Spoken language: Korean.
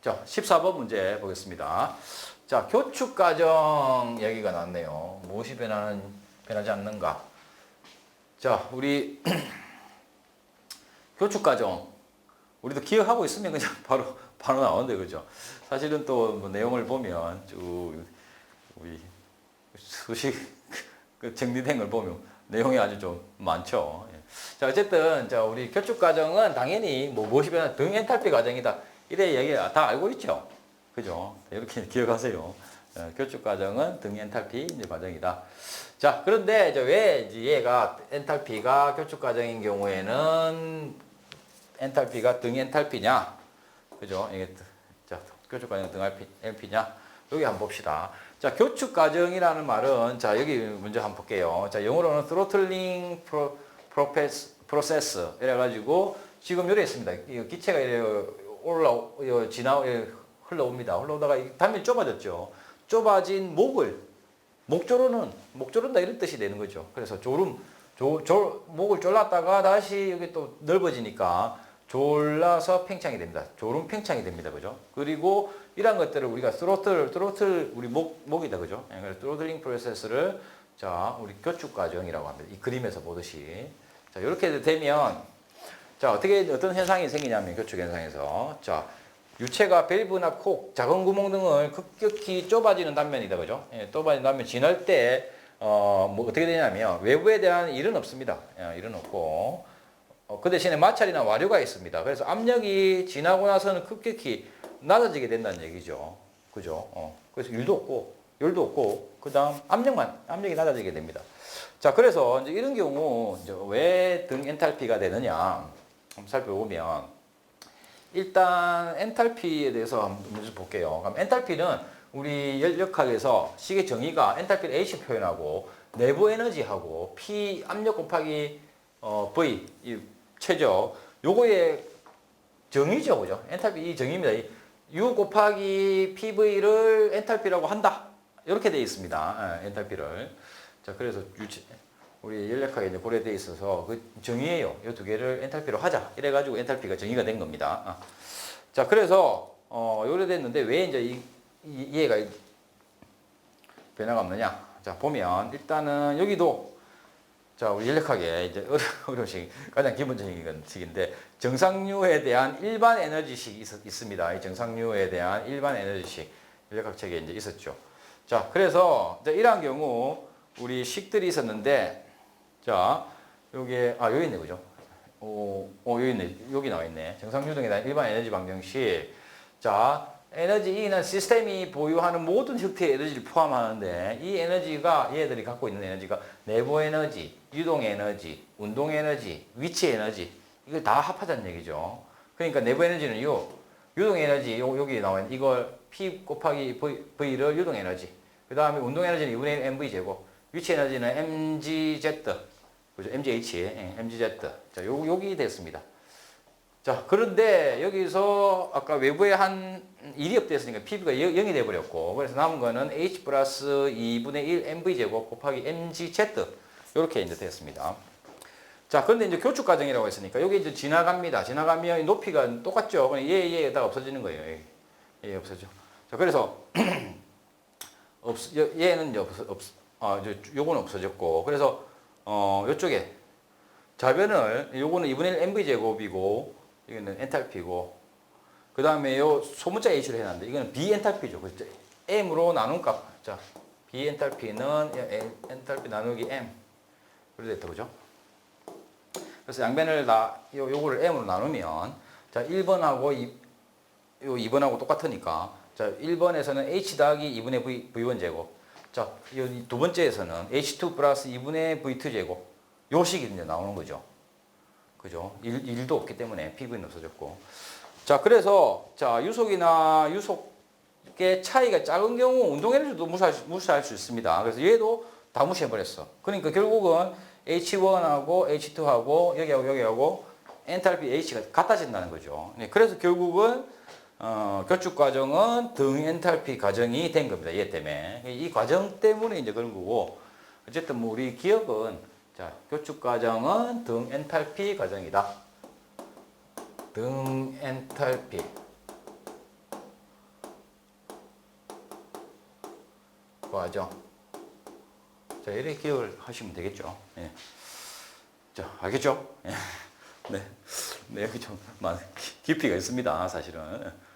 자, 14번 문제 보겠습니다. 자, 교축 과정 얘기가 나왔네요. 무엇이 변하는, 변하지 않는가? 자, 우리 교축 과정. 우리도 기억하고 있으면 그냥 바로, 바로 나오는데, 그죠? 사실은 또 뭐 내용을 보면 쭉 우리 수식 그 정리된 걸 보면 내용이 아주 좀 많죠. 예. 자, 어쨌든, 자, 우리 교축 과정은 당연히 뭐 무엇이 변한 등 엔탈피 과정이다. 이래 얘기 다 알고 있죠. 그죠? 이렇게 기억하세요. 어, 교축 과정은 등 엔탈피 과정이다. 자, 그런데 이제 왜 이제 얘가 엔탈피가 교축 과정인 경우에는 엔탈피가 등 엔탈피냐? 그죠? 이게 자, 교축 과정 등 엔탈피냐? 여기 한번 봅시다. 자, 교축 과정이라는 말은 자, 여기 먼저 한번 볼게요. 자, 영어로는 throttling pro, process, 이래 가지고 지금 요래 있습니다. 이 기체가 이래 지나 예, 흘러옵니다. 흘러오다가 이 단면이 좁아졌죠. 좁아진 목을 목조로는 목조른다 이런 뜻이 되는 거죠. 그래서 졸음 조, 졸, 목을 졸랐다가 다시 여기 또 넓어지니까 졸라서 팽창이 됩니다. 졸음 팽창이 됩니다. 그죠? 그리고 이런 것들을 우리가 스로틀, 스로틀 우리 목, 목이다. 그죠? 예, 그래서 스로틀링 프로세스를 자, 우리 교축 과정이라고 합니다. 이 그림에서 보듯이. 자, 이렇게 되면 자, 어떻게 어떤 현상이 생기냐면 교축 현상에서 자, 유체가 밸브나 콕, 작은 구멍 등을 급격히 좁아지는 단면이다. 그죠? 예, 좁아지는 단면 지날 때 어, 뭐 어떻게 되냐면 외부에 대한 일은 없습니다. 예, 일은 없고 어, 그 대신에 마찰이나 와류가 있습니다. 그래서 압력이 지나고 나서는 급격히 낮아지게 된다는 얘기죠. 그죠? 어, 그래서 일도 없고, 열도 없고, 그 다음 압력만, 압력이 낮아지게 됩니다. 자, 그래서 이제 이런 경우, 이제 왜 등 엔탈피가 되느냐, 한번 살펴보면, 일단 엔탈피에 대해서 한번 먼저 볼게요. 그럼 엔탈피는 우리 연력학에서 식의 정의가 엔탈피를 H 표현하고, 내부 에너지하고, P 압력 곱하기 어, V, 이 최저, 요거의 정의죠, 그죠? 엔탈피 이 정의입니다. 이 U 곱하기 PV를 엔탈피라고 한다. 이렇게 되어 있습니다. 예, 엔탈피를. 자, 그래서 유치, 우리 연력학에 이제 고려되어 있어서 그 정의예요. 이 두 개를 엔탈피로 하자. 이래가지고 엔탈피가 정의가 된 겁니다. 아. 자, 그래서, 어, 요래 됐는데 왜 이제 이, 이, 얘가 변화가 없느냐. 자, 보면 일단은 여기도 자, 우리 연력하게 이제 어려운 식, 가장 기본적인 식인데 정상류에 대한 일반 에너지식이 있, 있습니다. 이 정상류에 대한 일반 에너지식 연력학 책에 이제 있었죠. 자, 그래서 이제 이러한 경우 우리 식들이 있었는데 자, 요게 아 여기 있네 그죠? 오, 오 여기 있네. 여기 나와 있네. 정상류 등에 대한 일반 에너지 방정식. 자, 에너지 E는 시스템이 보유하는 모든 형태의 에너지를 포함하는데 이 에너지가 얘들이 갖고 있는 에너지가 내부 에너지, 유동 에너지, 운동 에너지, 위치 에너지 이걸 다 합하자는 얘기죠. 그러니까 내부 에너지는 요 유동 에너지 요 여기 나와 있는 이걸 P 곱하기 v, V를 유동 에너지. 그 다음에 운동 에너지는 2분의 1 mv 제곱. 위치 에너지는 mgz. 그죠? mgh, 예, mgz. 자, 요 여기 됐습니다. 자, 그런데 여기서 아까 외부에 한 일이 없댔으니까 PB가 0이 돼버렸고, 그래서 남은 거는 H 플러스 2분의 1 MV 제곱 곱하기 MGZ. 이렇게 이제 됐습니다. 자, 그런데 이제 교축 과정이라고 했으니까 여기 이제 지나갑니다. 지나가면 이 높이가 똑같죠. 얘, 얘에다가 없어지는 거예요. 얘, 얘 없어져. 자, 그래서 없, 얘는 이제 없, 없, 아, 저, 요거는 없어졌고, 그래서 어, 요쪽에 자변을 요거는 2분의 1 MV 제곱이고, 이거는 엔탈피고, 그 다음에 요 소문자 H로 해놨는데, 이거는 B 엔탈피죠. 그죠? M으로 나눈 값. 자, B 엔탈피는 엔탈피 나누기 M. 그래 됐다, 그죠? 그래서 양변을 다, 요, 요거를 M으로 나누면, 자, 1번하고 2, 요 2번하고 똑같으니까, 자, 1번에서는 H 더하기 2분의 V, V1 제곱. 자, 이 두 번째에서는 H2 플러스 2분의 V2 제곱. 요 식이 이제 나오는 거죠. 그죠? 일, 일도 없기 때문에 PV는 없어졌고. 자, 그래서, 자, 유속이나 유속의 차이가 작은 경우 운동 에너지도 무시할, 수- 무시할 수 있습니다. 그래서 얘도 다 무시해버렸어. 그러니까 결국은 H1하고 H2하고 여기하고 여기하고 엔탈피 H가 같아진다는 거죠. 네, 그래서 결국은 어, 교축 과정은 등 엔탈피 과정이 된 겁니다. 얘 때문에. 이 과정 때문에 이제 그런 거고. 어쨌든 뭐 우리 기억은 자, 교축 과정은 등 엔탈피 과정이다. 등 엔탈피. 과정. 자, 이렇게 기억을 하시면 되겠죠. 예. 자, 알겠죠? 예. 네. 네, 그 좀, 많은 깊이가 있습니다. 사실은.